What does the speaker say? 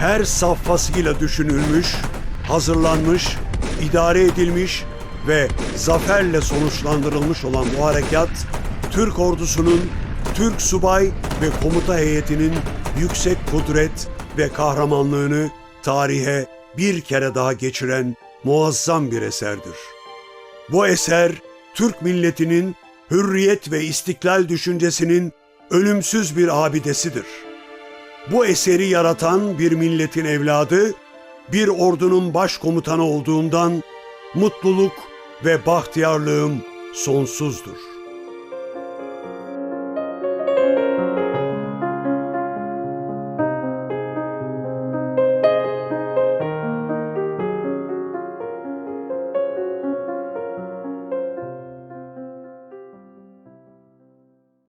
her safhasıyla düşünülmüş, hazırlanmış, idare edilmiş ve zaferle sonuçlandırılmış olan bu harekat, Türk ordusunun, Türk subay ve komuta heyetinin yüksek kudret ve kahramanlığını tarihe bir kere daha geçiren muazzam bir eserdir. Bu eser Türk milletinin hürriyet ve istiklal düşüncesinin ölümsüz bir abidesidir. Bu eseri yaratan bir milletin evladı, bir ordunun başkomutanı olduğundan mutluluk ve bahtiyarlığım sonsuzdur.